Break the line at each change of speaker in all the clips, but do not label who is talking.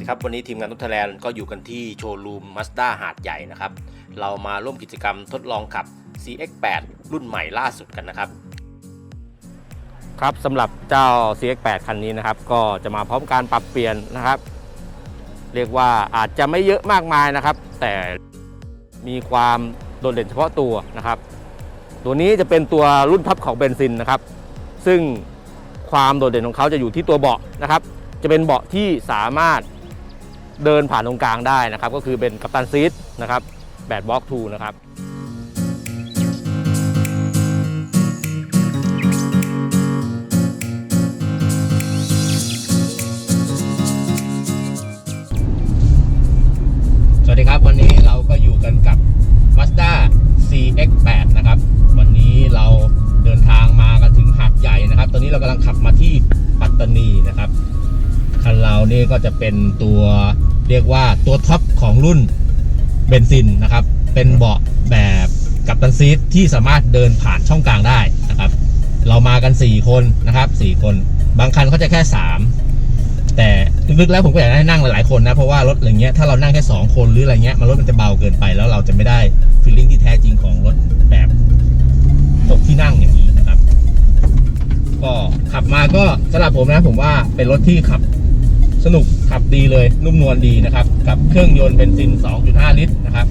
ดีครับ วันนี้ทีมงานนุทแลนด์ก็อยู่กันที่โชว์รูมมาสด้าหาดใหญ่นะครับ เรามาร่วมกิจกรรมทดลองขับ CX8 รุ่นใหม่ล่าสุดกันนะครับ ครับสำหรับเจ้า CX8 คันนี้นะครับ ก็จะมาพร้อมการปรับเปลี่ยนนะครับ เรียกว่าอาจจะไม่เยอะมากมายนะครับ แต่มีความโดดเด่นเฉพาะตัวนะครับ ตัวนี้จะเป็นตัวรุ่นท็อปของเบนซินนะครับ ซึ่งความโดดเด่นของเขาจะอยู่ที่ตัวเบาะนะครับ จะเป็นเบาะที่สามารถ เดินผ่านตรงกลางได้นะครับ ก็คือเป็นกัปตันซีทนะครับแบดบล็อกทูนะครับสวัสดีครับวันนี้เราก็อยู่กันกับ Mazda CX8 นะครับ วันนี้เราเดินทางมากันถึงหาดใหญ่นะครับ ตอนนี้เรากำลังขับมาที่ปัตตานีนะครับคันเรานี่ก็จะเป็นตัว เรียกว่าตัวท็อปของรุ่นเบนซินนะครับ เป็นเบาะแบบกับตันซีทที่สามารถเดินผ่านช่องกลางได้นะครับ เรามากัน 4 คนนะครับ 4 คน บางคันเขาจะแค่ 3 แต่ลึกๆแล้วผมก็อยากให้นั่งหลายๆคนนะ เพราะว่ารถอะไรเงี้ยถ้าเรานั่งแค่ 2 คนหรืออะไรเงี้ยมันรถมันจะเบาเกินไปแล้วเราจะไม่ได้ฟีลลิ่งที่แท้จริงของรถแบบหกที่นั่งอย่างนี้นะครับ ก็ขับมาก็สำหรับผมนะผมว่าเป็นรถที่ขับ สนุกขับดีเลยนุ่มนวลดีนะครับ กับเครื่องยนต์เบนซิน 2.5 ลิตรนะครับ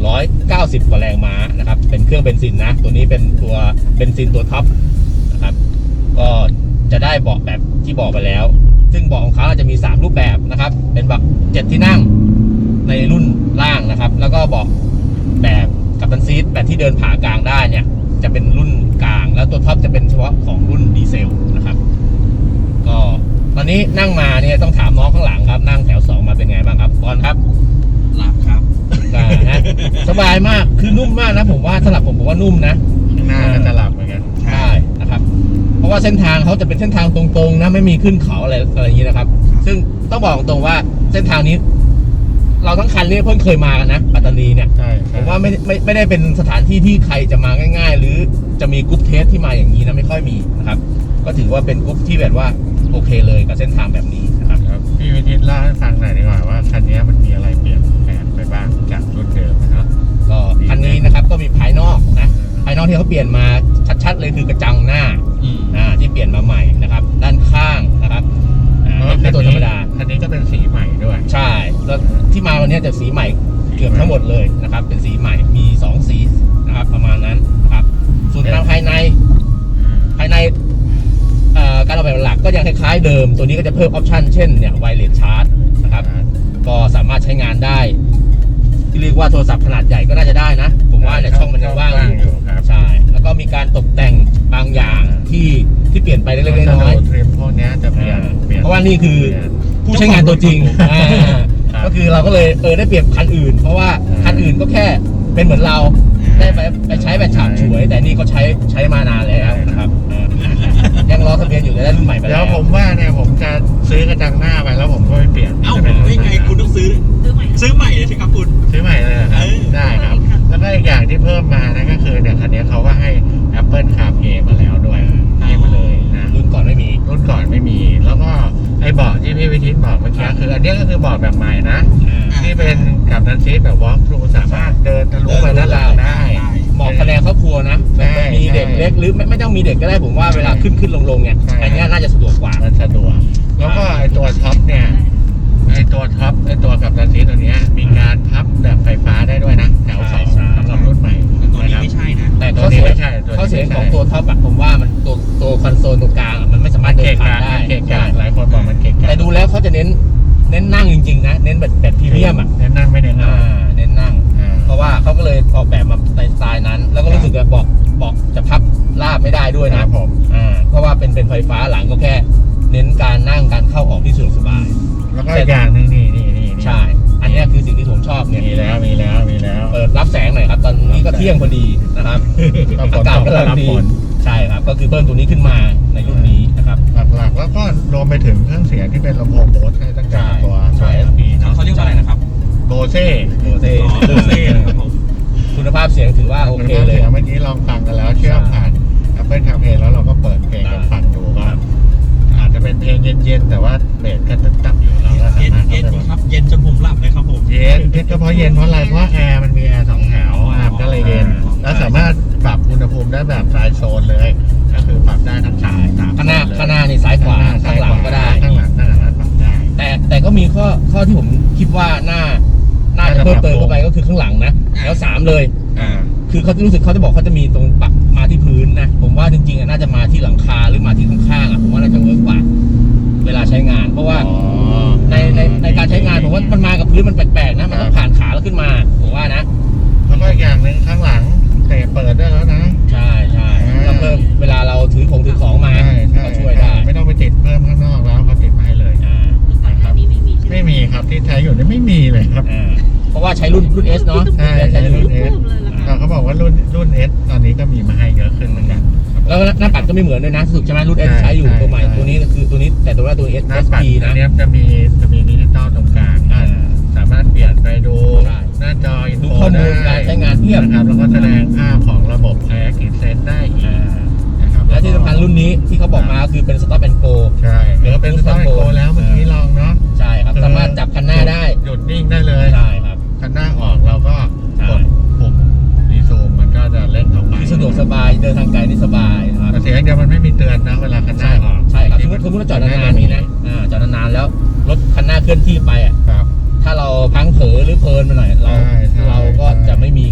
190 กว่าแรงม้านะครับ เป็นเครื่องเบนซินนะ ตัวนี้เป็นตัวเบนซินตัวท็อปนะครับ ก็จะได้เบาะแบบที่บอกไปแล้ว ซึ่งเบาะของเขาจะมี 3 รูปแบบนะครับ เป็นเบาะ7ที่นั่งในรุ่นล่างนะครับ แล้วก็เบาะแบบกับตันซีทแบบที่เดินผ่ากลางได้เนี่ย จะเป็นรุ่นกลาง แล้วตัวท็อปจะเป็นเฉพาะของรุ่นดีเซลนะครับ ก็ ตอนนี้นั่งมาเนี่ยต้องถามน้องข้างหลังครับ นั่งแถวสองมาเป็นไงบ้างครับบอลครับ
หลับครับ
ได้นะสบายมากคือนุ่มมากนะผมว่าสำหรับผมผมว่านุ่มนะ
ข้างหน้าก็จะหลับเหมือนกัน
ใช่นะครับ เพราะว่าเส้นทางเขาจะเป็นเส้นทางตรงๆนะไม่มีขึ้นเขาอะไรอะไรอย่างนี้นะครับ ซึ่งต้องบอกตรงๆว่าเส้นทางนี้ เราทั้งคันนี้เพิ่งเคยมากันนะปัตตานีเนี่ย
ใช่
ผมว่าไม่ไม่ไม่ได้เป็นสถานที่ที่ใครจะมาง่าย ๆ หรือจะมีกรุ๊ปเทสที่มาอย่างนี้นะไม่ค่อยมีนะครับ ก็ถือว่าเป็นกรุ๊ปที่แบบว่า โอเคเลยกับเส้นทางแบบนี้นะครับ
ครับพี่วินิตเล่าให้ฟังหน่อยดีกว่าว่าคันนี้มันมีอะไรเปลี่ยนแปลงไปบ้างจากรุ่นเดิมนะครับ
ก็คันนี้นะครับก็มีภายนอกนะภายนอกที่เขาเปลี่ยนมาชัดๆเลยคือกระจังหน้า
อืม
อ่าที่เปลี่ยนมาใหม่นะครับ ด้านข้างนะครับอ่าไม่ใช่ตัวธรรมดา
คันนี้ก็เป็นสีใหม่ด้วย
ใช่แล้วที่มาวันนี้จะสีใหม่เกือบทั้งหมดเลยนะครับ เป็นสีใหม่มี 2 สีนะครับประมาณนั้นนะครับส่วนทางภายในภายในเอ่อ การออกแบบหลักก็ยังคล้ายๆเดิม ตัวนี้ก็จะเพิ่มออปชันเช่นเนี่ยไวเลสชาร์จนะครับก็สามารถใช้งานได้ ที่เรียกว่าโทรศัพท์ขนาดใหญ่ก็น่าจะได้นะ ผมว่าเนี่ยช่องมันยังว่างอยู่
อยู่ครับ
ใช่แล้วก็มีการตกแต่งบางอย่างที่ที่เปลี่ยนไปเล็กๆน้อย
ทริมพวกเนี้ยจะเปลี่ยนเปลี่ยน
เพราะว่านี่คือ
เปลี่ยน
ๆผู้ใช้งานตัวจริงอ่า
ครับ
ก็คือเราก็เลยเออได้เปรียบคันอื่น เพราะว่า
อืม
คันอื่นก็แค่เป็นเหมือนเราได้ไปไปใช้แบบฉาบฉวย แต่นี่เขาใช้ใช้มานานแล้วนะครับอ่า ยังรอทะเบียนอยู่แต่ได้รุ่นใหม่ไป
แล้
แล้วว
ผมว่าเนี่ยผมจะซื้อกระจังหน้าไปแล้วผมก็ไปเปลี่ยน
เอ้า
จะเป็นรุ่น
ไม่ไง
ใหม่
คุณต้องซื้อ
ซื้อใหม่
ซื้อใหม่เลยสิครับคุณ
ซื้อใหม่เลยเหรอครับ
เออ
ได้ครับแล้วก็อีกอย่างที่เพิ่มมานะก็คือเนี่ยคันนี้เขาก็ให้ Apple CarPlay มาแล้วด้วยให้มาเลยนะ
รุ่นก่อนไม่มี
รุ่นก่อนไม่มี แล้วก็ไอ้เบาะที่พี่วิทิตบอกเมื่อกี้คือ อันเนี้ยก็คือเบาะแบบใหม่นะ ที่เป็นกับนันซีทแบบ walk through สามารถเดินทะลุไปด้านหลังได้
เหมาะกับแรงครอบครัวนะ
ใช่
แบบมีเด็กเล็กหรือไม่ไม่ต้องมีเด็กก็ได้ผมว่าเวลาขึ้นขึ้นลงลงเนี่ย
ใช่
อันเนี้ยน่าจะสะดวกกว่า
มันสะดวก แล้วก็ไอ้ตัวท็อปเนี่ย ไอ้ตัวท็อปไอ้ตัวกับนันซีทตัวเนี้ยมีการพับแบบไฟฟ้าได้ด้วยนะแถวสอง
ใช่
สำหรับรุ่นใหม่
ตัวนี้
นะครับ
ไม่ใช่นะ
แต่
ตั
ข้
ว
อ
นี้
เสีย
ไม่ใช่ตัวนี้
ข้อเสีย
ไม่ใช่
ของตัวท็อปอะผมว่ามันตัวตัวคอนโซลตรงกลางอะมันไม่สามารถเดิ
เกะ
นผ่าน
กะ
ได้
เกะกะหลายคนบอกมันเกะกะ
แต่ดูแล้วเขาจะเน้นเน้นนั่งจริงๆนะ เน้นแบบแบบพรีเมียมอะ
เน้นนั่งไม่เน้นนั่
อ่างเน้นนั่ง
อ่า
เพราะว่าเขาก็เลยออกแบบมาในสไตล์นั้น แล้วก็รู้สึกว่าเบอกเบอกจะพับลาบไม่ได้ด้วย
ค
นะ
รับผม
อ่าเพราะว่าเป็นเป็นไฟฟ้าหลังก็แค่ เน้นการนั่งการเข้าออกที่สะดวกสบาย
แล้วก็อีกอย่างหนึงนี่นี่นี่นี่
ใช่ อันเนี้ยคือสิ่งที่ผมชอบเนี่ย
มีแล้วมีแล้วมีแล้ว
เปิดรับแสงหน่อยครับ ตอนนี้ก็เที่ยงพอดีนะครับ
ก็ฝน
อากาศ
ตก
กำลัง
รับ
ดี
ฝน
ใช่ครับ ก็คือเพิ่มตัวนี้ขึ้นมาในรุ่นนี้นะครับ
หลักๆแล้วก็รวมไปถึงเครื่องเสียงที่เป็นลำโพงโบสให้ตั้งแต่ตัว
ใช่
ตัว SP
แล้วเขาเรียกว่าอะไรนะครับ
โบเซ่
โอเซ่
อ๋อโบเซ่นะครับผม
คุณภาพเสียงถือว่าโอเคเลย
เมื่อกี้ลองฟังกันแล้วเชื่อมผ่าน Apple CarPlay แล้วเราก็เปิดเพลงกันฟังดูก็อาจจะเป็นเพลงเย็นๆ แต่ว่าเบสก็ตึ๊บตับอยู่เราก็สามารถ
เย็น
ที่ก็เพราะเย็นเพราะอะไรเพราะแอร์มันมีแอร์สองแถวอะมันก็เลยเย็น แล้วสามารถปรับอุณหภูมิได้แบบสายโซนเลย ก็คือปรับได้ทั้งสายสาม
ข้างหน้า
โซเลย
ข้างหน้านี่ซ้ายขวา
ซ้
ข้างหลังก็ได้
ข้างหลังข้างหลังปรับได้
แต่แต่ก็มีข้อข้อที่ผมคิดว่าน่า น่าจะเพิ่มเติมเข้าไปก็คือข้างหลังนะ แล้วสามเลย
อ่า
คือเขาจะรู้สึกเขาจะบอกเขาจะมีตรงปักมาที่พื้นนะ ผมว่าจริงๆอะน่าจะมาที่หลังคาหรือมาที่ข้างๆอะผมว่าน่าจะเวิร์กกว่า เวลาใช้งาน เพราะว่า
อ๋อ
ในในในการใช้งานผมว่ามันมากับพื้นมันแปลกๆนะ มันต้องผ่านขาแล้วขึ้นมา ผมว่านะ
แล้วก็อีกอย่างหนึ่งข้างหลังเตะเปิดได้แล้วนะ
ใช่ใช่
อ่า
แล้วเพิ่มเวลาเราถือของถือของมา
ใช่ใช่
ก็ช่วยได้
ไม่ต้องไปติดเพิ่มข้างนอกแล้วเขาติดมาให้เลย
อ่า
ก่อนหน้านี้ไม่มีใช่ไหม
ไม่มีครับที่ใช้อยู่นี่ไม่มีเลยครับ
อ่าเพราะ ว่าใช้รุ่นรุ่น S เนาะ
ใช่
ใช้รุ่น
ใช้รุ่น
เพิ่มเลยล่ะ
แต่เขาบอกว่ารุ่นรุ่น S ตอนนี้ก็มีมาให้เยอะขึ้นเหมือนกันครับ
แล้วหน้าปัดก็ไม่เหมือนด้วยนะรู้สึกใช่ไหมรุ่น S
ใช่
ใช้อยู่
ใช่
ตัวใหม่
ใช่
ตัวนี้ก็คือตัวนี้แต่ตัวว่าตัว S
หน้า
S
ปัด
P
อั
นะ
นเนี้ยจะมีจะมีดิจิตอลตรงกลางก็
อ่า
สามารถเปลี่ยนไปดู
ใช่
หน้าจออิน
ดู
โฟ
ข้อมูล
ได้
การใช้งานเทียบ
นะครับแล้วก็แสดงภาพของระบบไทยกิเซนได้อีกนะครับ
และที่สำคัญรุ่นนี้ที่เขาบอกมาก็คือเป็น Stop and Go
ใช่หรือว่าเป็นสตาร์ทโกแล้วเมื่อกี้ลองเนาะ
ใช่ครับสามารถจับคันหน้าได้
หยุดนิ่งได้เลย
ใช่ครับ
คันหน้าออกเราก็
ใช่
กดปุ่มรีซูมมันก็จะเล่นออกไป
คือสะดวกสบายเดินทางไกลนี่สบายนะครับ
แต่เสียงเดียวมันไม่มีเตือนนะเวลาคันหน้าออก
ใช่ครับสมมติสมมติเราจอดนานๆนี่นะอ่าจอดนานๆแล้วรถคันหน้าเคลื่อนที่ไปอะ
ครับ
ถ้าเราพังเผลอหรือเพลินไปหน่อยเรา
ใช่ใช่
เราก็จะไม่มี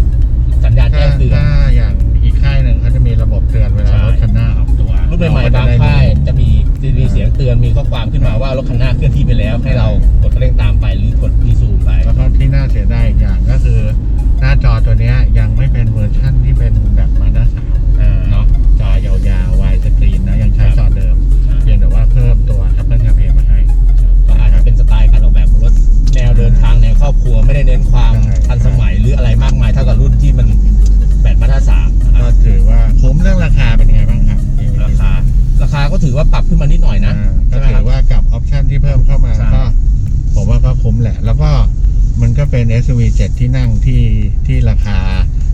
สัญญาณ
ถ้า
แจ้งเตือน
ถ้าอย่างอีกค่ายหนึ่งเขาจะมีระบบเตือนเวลารถคันหน้าออกตัว
รุ่นใหม่ๆบางค่ายจะมี จะมีเสียงเตือนมีข้อความขึ้นมาว่ารถคันหน้าเคลื่อนที่ไปแล้ว ให้เรากดเร่งตามไปหรือกดรีซูมไป
แล้วก็ที่น่าเสียดายอีกอย่างก็คือหน้าจอตัวเนี้ยยังไม่เป็นเวอร์ชั่นที่เป็นแบบมาด้าสาม
อ่า
เนาะจอยาว อว่า
ปรับขึ้นมานิดหน่อยนะ
อ่าก็
ใช่ไหมค
ถื
รับ
อว่ากับออปชันที่เพิ่มเข้ามา
ใช่
ก็ ผมว่าก็คุ้มแหละ แล้วก็มันก็เป็น SUV 7 ที่นั่งที่ที่ราคา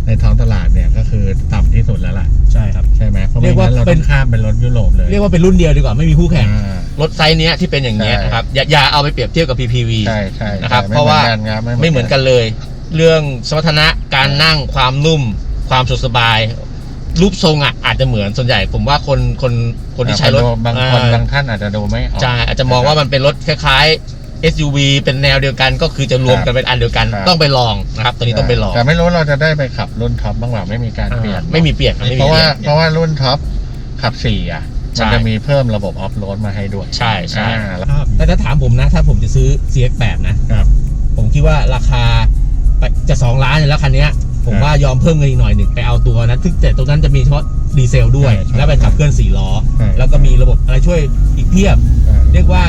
ในท้องตลาดเนี่ยก็คือต่ำที่สุดแล้วล่ะ
ใช่ครับ
ใช่ไหมเพราะ
เรี
ไม่
ยกว่า
งั้นเรา
เป็
ต้อนงข้ามเป็นรถยุโรปเลย
เรียกว่าเป็นรุ่นเดียวดีกว่าไม่มีคู่แข่ง
อ่า
รถไซส์เนี้ยที่เป็นอย่างเงี้ย
ใช่
นะครับอย่าอย่าเอาไปเปรียบเทียบกับ PPV
ใช่ใช่
นะครับ
ใช่
เพราะว่า
ไม่เหมือนกันครับ
ไม่เหมือนกันเลย เรื่องสมรรถนะการนั่งความนุ่มความสุขสบาย รูปทรงอะอาจจะเหมือนส่วนใหญ่ ผมว่าคนคนคนที่ใช้รถ
บางคน
เอ่อบา
งท่านอาจจะดูไม่ออก
ใช่อาจจะมองว่ามันเป็นรถคล้าย ๆ SUV เป็นแนวเดียวกันก็คือจะรวมกันเป็นอันเดียวกัน
ครับ
ต้องไปลองนะครับตัวนี้ต้องไปลอง
แต่ไม่รู้เราจะได้ไปขับรุ่นท็อปบ้างหรือไม่มีการเปลี่ยน
ไม่มีเปลี่ยนครับไม่มี
เพราะว่า
ปลี่ยน
เพราะว่ารุ่นท็อปขับสี่อะ
ใช่
มันจะมีเพิ่มระบบออฟโรดมาให้ด้วย
ใช่ใช่
อ่าแล้ว
แต่ถ้าถามผมนะ ถ้าผมจะซื้อ CX8 นะ
ครับ
ผมคิดว่าราคาไปจะสองล้านอยู่แล้วคันเนี้ย ผม
ครับ
ว่ายอมเพิ่มเงินอีกหน่อยหนึ่งไปเอาตัวนั้นซึ่งแต่ตรงนั้นจะมีเฉพาะดีเซลด้วย
ใช่ใช่
แล้วเป็นขับเคลื่อนสี่ล้อ
ใช่
แล้วก็มีระบบอะไรช่วยอีกเพียบ
อ่า
เรียกว่า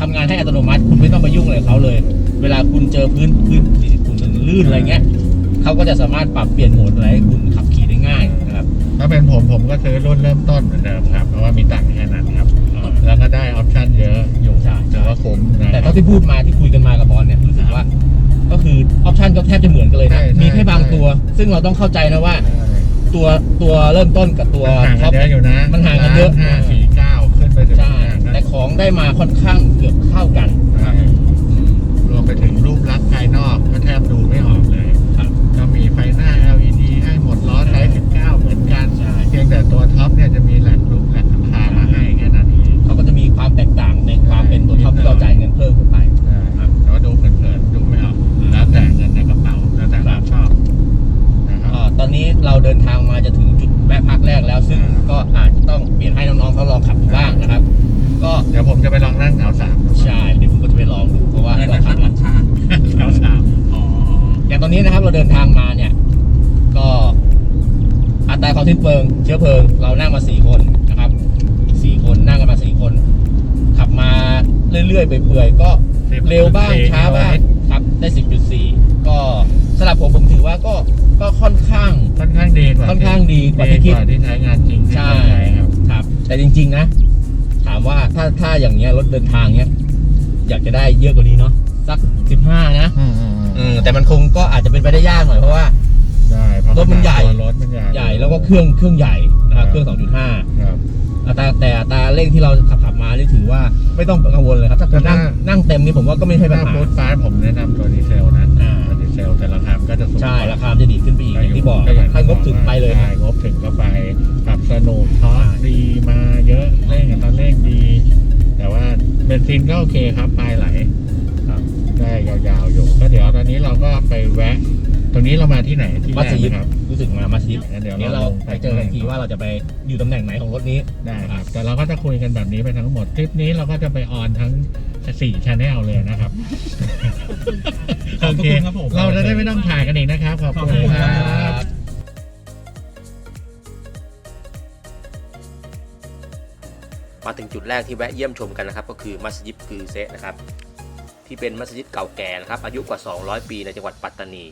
ทำงานให้อัตโนมัติคุณไม่ต้องไปยุ่งอะไรกับเขาเลย เวลาคุณเจอพื้นพื้นคุณลื่นอะไรเงี้ยเขาก็จะสามารถปรับเปลี่ยนโหมดอะไรให้คุณขับขี่ได้ง่ายนะครับ
ถ้าเป็นผมผมก็ซื้อรุ่นเริ่มต้นเหมือนเดิมครับ เพราะว่ามีตังค์แค่นั้นครับ แล้วก็ได้ออปชั่นเยอะอยู่
ใช่ใช่
ถือว่าคุ้มนะ
แต่เท่าที่พูดมาที่คุยกันมากับบอลเนี่ยรู้สึกว่า ก็คือออปชันก็แทบจะเหมือนกันเลยนะ
ใช่ใช่
มีแค่บางตัว ซึ่งเราต้องเข้าใจนะว่าตัวตัวเริ่มต้นกับตัว
มันห่าง
ท็
กั
อนป
เยอะอยู่นะ
มันห่างกันเยอะ
ห้าสี่เก้าขึ้นไปถึง
ใช่
ห้า
แต่ของได้มาค่อนข้างเกือบเท่ากัน
ใช่ำ
หรับผมผมถือว่าก็ก็ค่อนข้าง
ค่อนข้างดีกว่า
ค่อนข้างดีกว่าที่
ดี
คิด
กว่าที่ใช้งานจริง
ใช่
ครับ
ครับ แต่จริง ๆ นะ ถามว่าถ้าถ้าอย่างเงี้ยรถเดินทางเนี้ยอยากจะได้เยอะกว่านี้เนาะสักสิบห้านะ
อืมอืม
เออแต่มันคงก็อาจจะเป็นไปได้ยากหน่อยเพราะว่า
ได้เพราะ
รถมันใหญ่
ตัวรถมันใหญ่
ใหญ่แล้วก็เครื่องเครื่องใหญ่นะครับเครื่อง 2.5
ครับ
อัตราแต่อัตราเร่งที่เราขับขับมานี่ถือว่าไม่ต้องกังวลเลยครับ ถ้าคุณนั่ง
ถ้า
นั่งเต็มนี่ผมว่าก็ไม่ใช่ปัญ
ถ้า
หา
ฟูดฟ้าผมแนะนำตัวดีเซลนะ
อ่า
ตัวดีเซแต่ราคามันก็จะสูง
ใช่
กว่
ราคามันจะดีดขึ้นไปอีกอย่างที่บอกถ้างบถึงไปเลย
ใช่งบถึงก็ไปขับสนุกทอสดีมาเยอะเร่งกับตอนเร่งดี แต่ว่าเบนซินก็โอเคครับปลายไหล
ครับ
ได้ยาวๆอยู่ก็เดี๋ยวตอนนี้เราก็ไปแวะ ตรงนี้เรามาที่ไหนที่แร
มัส
ก
ยิด
นะครับ
รู้สึกมามัสยิด
งั้นเดี๋ยว
เดี๋ยว
เรา
เรา
ลง
ไปเจอกันอีกทีว่าเราจะไปอยู่ตำแหน่งไหนของรถนี้
ได้ครับแต่เราก็จะคุยกันแบบนี้ไปทั้งหมดคลิปนี้เราก็จะไปออนทั้ง สี่ชแนลเลยนะครับ
ขอบพระคุณครับผม
เราจะได้ไม่ต้องถ่ายกันอีกนะครับ ขอบคุณ
ขอบคุณ
ค
ครั
รับ
บ
มาถึงจุดแรกที่แวะเยี่ยมชมกันนะครับ ก็คือมัสยิดกือเซะนะครับ ที่เป็นมัสยิดเก่าแก่นะครับ อายุกว่า 200 ปีในจังหวัดปัตตานี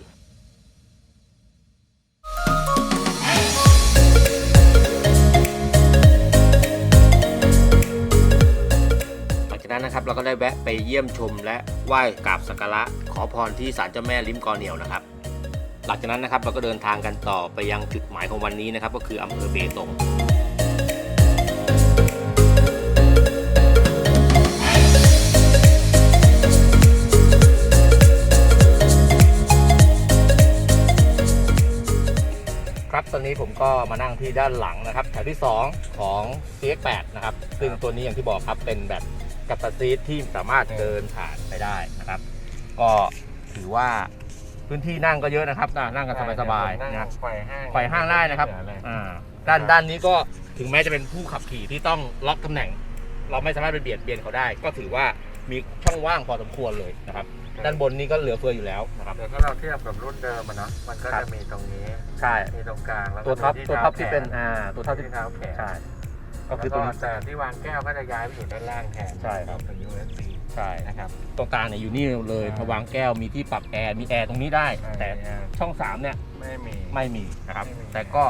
เราก็ได้แวะไปเยี่ยมชม และไหว้กราบสักการะขอพรที่ศาลเจ้าแม่ลิ้มกอเหนียวนะครับ หลังจากนั้นนะครับเราก็เดินทางกันต่อไปยังจุดหมายของวันนี้นะครับ ก็คืออำเภอเบตงครับตอนนี้ผมก็มานั่งที่ด้านหลังนะครับแถวที่ 2 ของ CX8 นะครับซึ่งตัวนี้อย่างที่บอกครับเป็นแบบ กัปตันซีทที่สามารถเดินผ่านไปได้นะครับ ก็ถือว่าพื้นที่นั่งก็เยอะนะครับอ่านั่งกันสบายๆนะ
ไขว่ห้าง
ไขว่ห้างได้นะครับ
เหลือเลย
อ่า ด้านด้านนี้ก็ถึงแม้จะเป็นผู้ขับขี่ที่ต้องล็อกตำแหน่ง เราไม่สามารถไปเบียดเบียนเขาได้ ก็ถือว่ามีช่องว่างพอสมควรเลยนะครับ ด้านบนนี้ก็เหลือเฟืออยู่แล้วนะครับ
เดี๋ยวถ้าเราเทียบกับรุ่นเดิมอะเนาะมันก็
ครั
จะ
บ
มีตรงนี้
ใช่
มีตรงกลางแล้วก็
ตัวท็อป
มี
ตัวท็อปที่
ท้า
เป็น
แข
อ่า ตัวท็อปที่
ที่เท้าแขน
ใช่ ก็
ก็
คื
คืออ
ต
ตั
ร
ว
ง
แต่ที่วางแก้วก็จะย้ายไปอยู่ด้านล่างแทน
ใช่ครับ
ถึง USB
ใช่
นะครับ
ตรงกลางเนี่ยอยู่นี่เลย
ใช่
พอวางแก้วมีที่ปรับแอร์มีแอร์ตรงนี้ได้ แต่
อ่า
ช่อง3เนี่ย
ไม่มี
ไม่มีนะครับ
ไม่มี
แต่ก็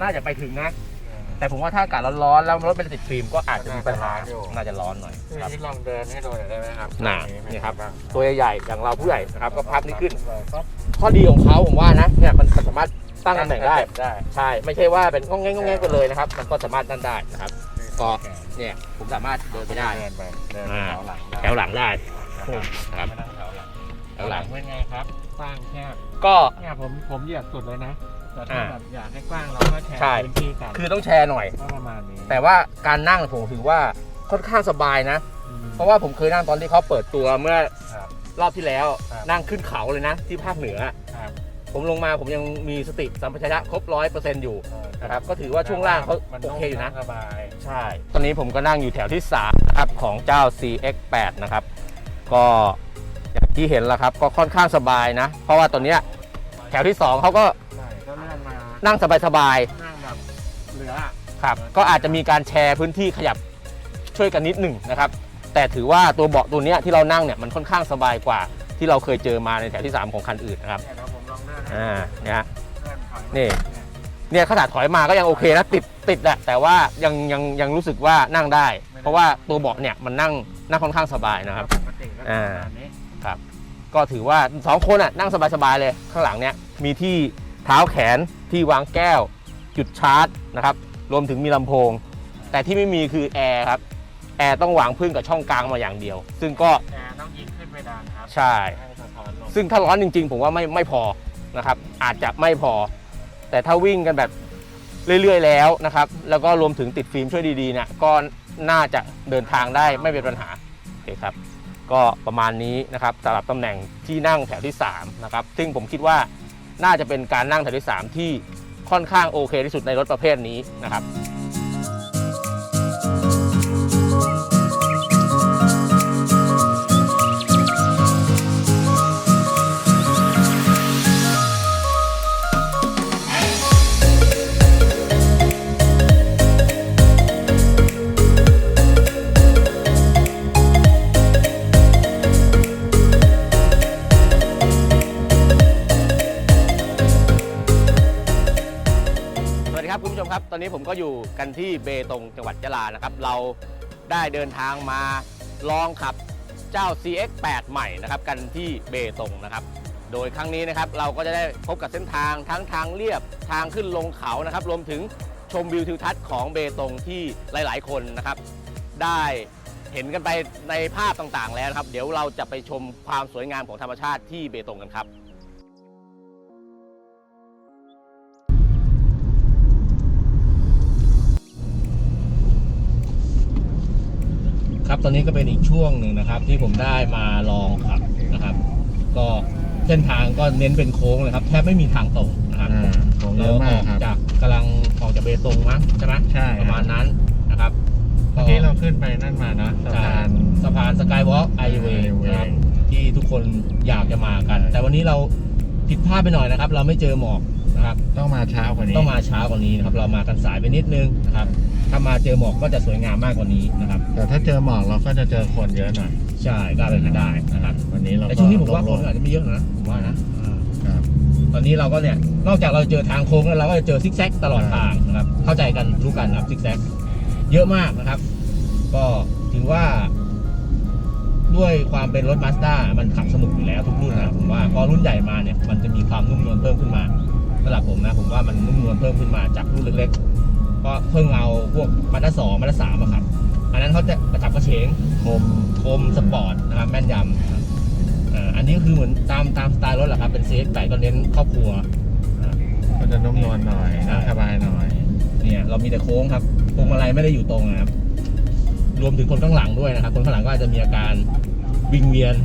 น่าจะไปถึงนะ
อ่า
แต่ผมว่าถ้าอากาศร้อนๆแล้วรถเป็นติดฟิล์มก็อาจจะมีปัญหา
น่าจะร้อนอยู่
น่าจะร้อนหน่อย
พี่
ครับ
ที่ลองเดินให้ดูหน่อยได้ไหมครับ
น่ะ
ตง
นี่ครับ
เป็ไงาง
ตัวใหญ่ๆอย่างเราผู้ใหญ่นะครับก็พับนี่ขึ้น
ปั๊บ
ข้อดีของเขาผมว่านะเนี่ยมันสามารถตั้งตำแหน่งได้
ได้
ใช่ ไม่ใช่ว่าเป็นงงแงงงงแงงไปเลยนะครับ มันก็สามารถนั่นได้นะครับ ก็เนี่ยผมสามารถเดินไปได้
เดินไปเดิน
อ่า
แถวหลังได้
แถวหลังได้
นะครับ
ครับ
ไม่ต้องแถวหลัง
แถวหลัง
เป็นไงครับกว้างแคบ
ก็
เนี่ยผมผมเหยียดสุดเลยนะแต่ถ้า
อ่า
แบบอยากให้กว้างเราก็แชร์
ใช่
พื้นที่กัน
คือต้องแชร์หน่อย
ก็ประมาณนี้
แต่ว่าการนั่งผมถือว่าค่อนข้างสบายนะ
อืม
เพราะว่าผมเคยนั่งตอนที่เขาเปิดตัวเมื่อ
ครับ
รอบที่แล้ว
ครับ
นั่งขึ้นเขาเลยนะ ที่ภาคเหนือ
ครับ
ผมลงมาผมยังมีสติสัมปชัญญะครบร้อยเปอร์เซ็นต์อยู่
เออ
นะครับก็ถือว่าช่วงล่างเขา
มัน
โอเคอยู่นะ
สบาย
ใช่ ตอนนี้ผมก็นั่งอยู่แถวที่3นะครับของเจ้า CX8 นะครับ ก็อย่างที่เห็นแล้วครับ ก็ค่อนข้างสบายนะ เพราะว่าตอนเนี้ยแถวที่ 2เขาก็
ใช่ก็เลื่อนมา
นั่งสบาย
นั่งแบบเหลืออะ
ๆครับก็อาจจะมีการแชร์พื้นที่ขยับช่วยกันนิดหนึ่งนะครับ แต่ถือว่าตัวเบาะตัวเนี้ยที่เรานั่งเนี่ยมันค่อนข้างสบายกว่าที่เราเคยเจอมาในแถวที่ 3 ของคันอื่นนะครับ
องเลื่อนให้
อ่าเนี่ยฮะ
เลื่อนถอยมา
นี่
เนี่ย
เนี่ยขนาดถอยมาก็ยังโอเคนะติดติดแหละแต่ว่ายังยังยังรู้สึกว่านั่งได้ เพราะว่าตัวเบาะเนี่ยมันนั่งนั่งค่อนข้างสบายนะครับ
ปกติก็จะประมาณนี้
ก็ถือว่าสองคนอะนั่งสบายๆเลย ข้างหลังเนี่ยมีที่เท้าแขนที่วางแก้ว จุดชาร์จนะครับ รวมถึงมีลำโพง แต่ที่ไม่มีคือแอร์ครับแอร์ต้องวางพึ่งกับช่องกลางมาอย่างเดียว ซึ่งก็
แอร์ต้องยิงขึ้นไปดานครับ
ใช่
ให้สะท้อนลง
ซึ่งถ้าร้อนจริงๆ ผมว่าไม่ไม่พอ นะครับ อาจจะไม่พอ แต่ถ้าวิ่งกันแบบเรื่อยๆแล้วนะครับ แล้วก็รวมถึงติดฟิล์มช่วยดีๆเนี่ยก็น่าจะเดินทางได้ไม่เป็นปัญหาโอเคครับ ก็ประมาณนี้นะครับสำหรับตำแหน่งที่นั่งแถวที่3นะครับซึ่งผมคิดว่าน่าจะเป็นการนั่งแถวที่ 3 ที่ค่อนข้างโอเคที่สุดในรถประเภทนี้นะครับ ผมก็อยู่กันที่เบตงจังหวัดยะลานะครับ เราได้เดินทางมาลองขับเจ้า CX8 ใหม่นะครับกันที่เบตงนะครับ โดยครั้งนี้นะครับเราก็จะได้พบกับเส้นทางทั้งทางเรียบทางขึ้นลงเขานะครับ รวมถึงชมวิวทิวทัศน์ของเบตงที่หลาย ๆ คนนะครับ ได้เห็นกันไปในภาพต่างๆ แล้วนะครับ เดี๋ยวเราจะไปชมความสวยงามของธรรมชาติที่เบตงกันครับ ตอนนี้ก็เป็นอีกช่วงหนึ่งนะครับ ที่ผมได้มาลองขับนะครับ ก็เส้นทางก็เน้นเป็นโค้งเลยครับแทบไม่มีทางตรงนะครับ
อ่าผมเย
เรา
อะ
อ
มา
อกก
ครับ
จากกำลังออกจากเบตงมั้งใช่ไหม
ใช่
ประมาณนั้นนะครับ
เมื่อกี้เราขึ้นไปนั่นมาเนาะสะพาน
สะพานสกายวอล์กไอเวย์
Highway
นะครับที่ทุกคนอยากจะมากัน
ใช่
แต่วันนี้เราผิดพลาดไปหน่อยนะครับ เราไม่เจอหมอกนะครับ
ต้องมาเช้ากว่านี้
ต้องมาช้ากว่านี้นะครับ เรามากันสายไปนิดนึงนะครับ ถ้ามาเจอหมอกก็จะสวยงามมากกว่านี้นะครับ
แต่ถ้าเจอหมอกเราก็จะเจอคนเยอะหน่อย
ใช่ก็เป็นไปได้นะครับ
วันนี้เรา
แต่ช่วงนี้ผมว่า
โล่
คนอาจจะไม่เยอะนะผมว่านะอ่า
ครับ
ตอนนี้เราก็เนี่ยนอกจากเราเจอทางโค้งแล้วเราก็จะเจอซิกแซกตลอดทางนะครับเข้าใจกันรู้กันนะครับซิกแซกเยอะมากนะครับ ก็ถือว่า ด้วยความเป็นรถมาสด้ามันขับสนุกอยู่แล้วทุกรุ่นนะผมว่าพอรุ่นใหญ่มาเนี่ยมันจะมีความนุ่มนวลเพิ่มขึ้นมาสำหรับผมนะผมว่ามันนุ่มนวลเพิ่มขึ้นมาจากรุ่นเล็กๆ ก็เพิ่งเอาพวกมาด้าสองมาด้าสามอะครับ อันนั้นเขาจะกระฉับกระเฉง
คม
คมสปอร์ตนะครับแม่นยำนะครับอ่าอันนี้ก็คือเหมือนตามตามสไตล์รถแหละครับ เป็น CX แต่ก็เน้นครอบครัวอ่า
ก็จะนุ่มนวลหน่อย
ใช่
นั่งสบายหน่อย
เนี่ยเรามีแต่โค้งครับพวงมาลัยไม่ได้อยู่ตรงนะครับ รวมถึงคนข้างหลังด้วยนะครับ คนข้างหลังก็อาจจะมีอาการวิงเวียน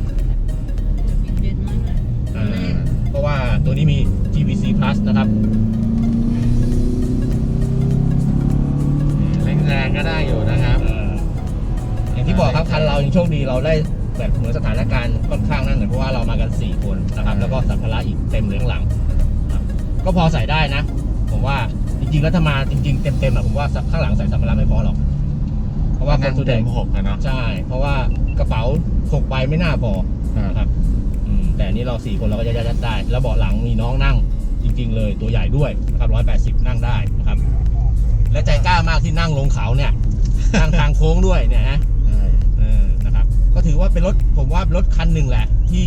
เย็นมากเลย
อ่าเพราะว่าตัวนี้มี GVC Plus นะครับ
งๆก็ได้อยู่นะครับ
อ่าอย่างที่บอกครับคันเรายังโชคดีเราได้แบบเหมือนสถานการณ์ค่อนข้างนั่นหน่อยเพราะว่าเรามากัน 4 คนนะครับแล้วก็สัมภาระอีกเต็มเลยข้างหลังครับก็พอใส่ได้นะ ผมว่าจริงๆแล้วถ้ามาจริง ๆ เต็มๆอะผมว่าข้างหลังใส่สัมภาระไม่พอหรอก เพราะว่าคนส่วนให
เต็
ญ่
มหกอะเนาะ
ใช่ เพราะว่ากระเป๋าหกใบไม่น่าพอ
ครับ
นะครับอืมแต่อันนี้เราสี่คนเราก็จะยัดได้ แล้วเบาะหลังมีน้องนั่งจริง ๆ เลยตัวใหญ่ด้วยนะครับร้อยแปดสิบนั่งได้นะครับ และใจกล้ามากที่นั่งลงเขาเนี่ยนั่งทางโค้งด้วยเนี่ยฮะ
ใช่
เออนะครับ ก็ถือว่าเป็นรถผมว่าเป็นรถคันหนึ่งแหละ ที่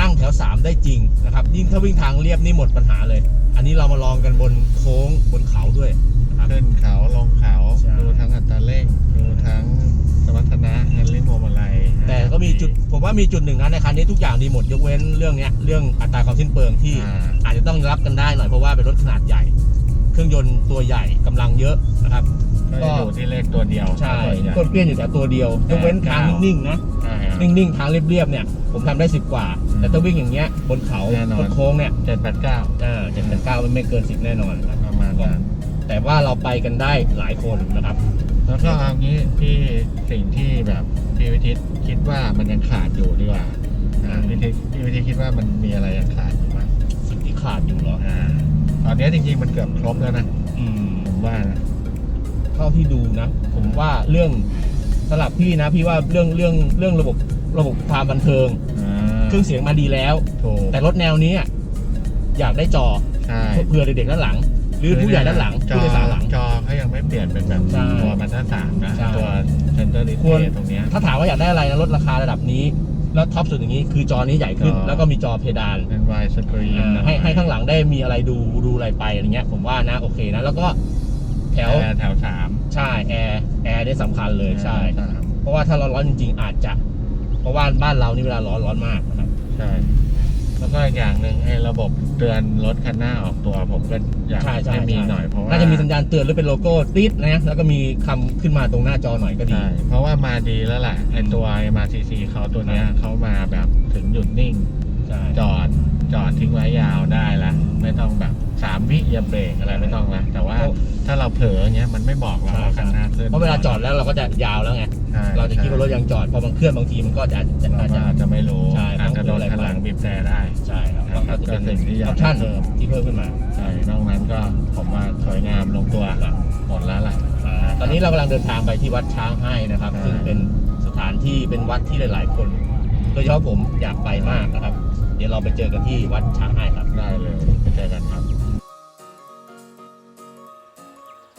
นั่งแถวสามได้จริงนะครับ ยิ่งถ้าวิ่งทางเรียบนี่หมดปัญหาเลย อันนี้เรามาลองกันบนโค้งบนเขาด้วยนะครับ
ขึ้นเขาลงเขา
ใช่
ดูทั้งอัตราเร่งดูทั้งสมรรถนะแฮนลิ่งโมบไล
แต่ก็มีจุดผมว่ามีจุดหนึ่งนะในคันนี้ทุกอย่างดีหมดยกเว้นเรื่องเนี้ยเรื่องอัตราความสิ้นเปลืองที่
อ่า
อาจจะต้องรับกันได้หน่อยเพราะว่าเป็นรถขนาดใหญ่ เครื่องยนต์ตัวใหญ่กำลังเยอะนะครับ
ก็จะอยู่ที่เลขตัวเดียว
ใช่
ส่วนใหญ่
ต้นเปี้ยนอยู่แต่ตัวเดียวยกเว้นทางนิ่งๆนะ
ใช่ครับ
นิ่งๆ ทางเรียบๆเนี่ยผมทำได้สิบกว่า
อืม
แต่ถ้าวิ่งอย่างเงี้ยบนเขา
แน่นอน
บนโค้งเนี่ย
เจ็ดแปดเก้า
อ่าเจ็ดแปดเก้าไม่เกินสิบแน่นอนครับ
ประมาณนั้น
แต่ว่าเราไปกันได้หลายคนนะครับ
แล้วก็เอางี้ที่สิ่งที่แบบพี่วิทิตคิดว่ามันยังขาดอยู่ดีกว่าอ่าพี่ทิตพี่วิทิตคิดว่ามันมีอะไรยังขาดอยู่ไหม
สิ่งที่ขาดอยู่เหรอ
อ่า ตอนนี้จริงๆมันเกือบครบแล้วนะ
อืม
ผมว่านะ
เท่าที่ดูนะ ผมว่าเรื่องสลับพี่นะ พี่ว่าเรื่องเรื่องเรื่องระบบระบบความบันเทิง
อ่า
เครื่องเสียงมาดีแล้ว
ถูก
แต่รถแนวนี้อะอยากได้จอ
ใช่
เผื่อเด็กๆด้านหลัง หรือผู้ใหญ่ด้านหลัง
จอ
ผู้โดยสารหลัง
จอเขายังไม่เปลี่ยนเป็นแบบ
ใช่
ตัวมาตรฐานนะ
ใช่
ตัวเซนเตอร์ดิส
ควร
เพย์ตรงเนี้ย
ถ้าถามว่าอยากได้อะไรนะลดราคาระดับนี้ แล้วท็อปสุดอย่างนี้คือจอนี้ใหญ่ขึ้น
จอ
แล้วก็มีจอเพดาน
เป็นไวสกรีน
อ่าให้ให้ข้างหลังได้มีอะไรดูดูอะไรไปอะไรเงี้ยผมว่านะโอเคนะ แล้วก็แถ
แถ
ว
วแถวสาม
ใช่แอร์แอร์ได้สำคัญเลยใช่
สาม
เพราะว่าถ้าเราร้อนจริงๆอาจจะ เพราะว่าบ้านเรานี่เวลาร้อนร้อนมากนะครับ
ใช่ แล้วก็อีกอย่างหนึ่งไอ้ระบบเตือนรถคันหน้าออกตัวผมก็อยาก
ใช่ใช่
ให้มี
ใช่
หน่อยเพราะว่า
น่าจะมีสัญญาณเตือนหรือเป็นโลโก้ติดนะแล้วก็มีคำขึ้นมาตรงหน้าจอหน่อยก็ดี
ใช่เพราะว่ามาดีแล้วแหละไอ้ตัว MRCC เขาตัวเนี้ยเขามาแบบถึงหยุดนิ่ง
ใช่
จอดจอดทิ้งไว้ยาวได้ละไม่ต้องแบบ สามวิอย่าเบรกอะไรไม่ต้องละแต่ว่าถ้าเราเผลอเงี้ยมันไม่บอกเราว่าคันหน้าขึ้น
เพราะเวลาจอดแล้วเราก็จะยาวแล้วไง
ใช่
เราจะคิดว่ารถยังจอดพอมันเคลื่อนบางทีมันก็จะจะ
เรา
อาจ
ก็
จะ
อาจจะไม่รู้
ใช่
อาจจะโดน
ต้องเตือนอะไร
คันหลังบีบแต่ได้
ใช่ครับ
ครับ
ก็จะเป็น
ก็สิ่งที่อยาก
ออปชั่น
เพิ่ม
ที่เพิ่มขึ้นมา
ใช่นอกนั้นก็ผมว่าสวยงามลงตัวหมดแล้วล่ะ
อ่าตอนนี้เรากำลังเดินทางไปที่วัดช้างให้นะครับ
ใช่
ซึ่งเป็นสถานที่เป็นวัดที่หลาย ๆ คนโดยเฉพาะผมอยากไปมากนะครับ เดี๋ยวเราไปเจอกันที่วัดช้างให้ครับ
ได้เลย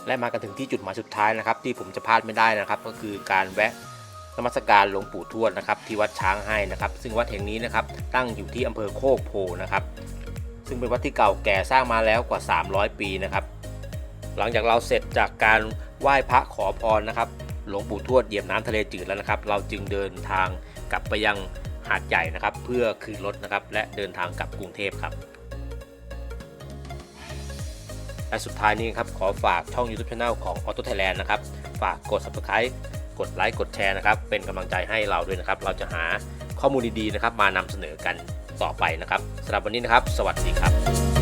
และมากันถึงที่จุดหมายสุดท้ายนะครับ ที่ผมจะพลาดไม่ได้นะครับ ก็คือการแวะนมัสการหลวงปู่ทวดนะครับ ที่วัดช้างให้นะครับ ซึ่งวัดแห่งนี้นะครับตั้งอยู่ที่อำเภอโคกโพนะครับ ซึ่งเป็นวัดที่เก่าแก่สร้างมาแล้วกว่า 300 ปีนะครับ หลังจากเราเสร็จจากการไหว้พระขอพรนะครับหลวงปู่ทวดเหยียบน้ำทะเลจืดแล้วนะครับ เราจึงเดินทางกลับไปยังหาดใหญ่นะครับ เพื่อคืนรถนะครับ และเดินทางกลับกรุงเทพครับ และสุดท้ายนี้ครับขอฝากช่อง YouTube Channel ของ Auto Thailand นะครับ ฝากกด Subscribe กดไลค์กดแชร์นะครับ เป็นกำลังใจให้เราด้วยนะครับ เราจะหาข้อมูลดีๆนะครับ มานำเสนอกันต่อไปนะครับสำหรับวันนี้นะครับ สวัสดีครับ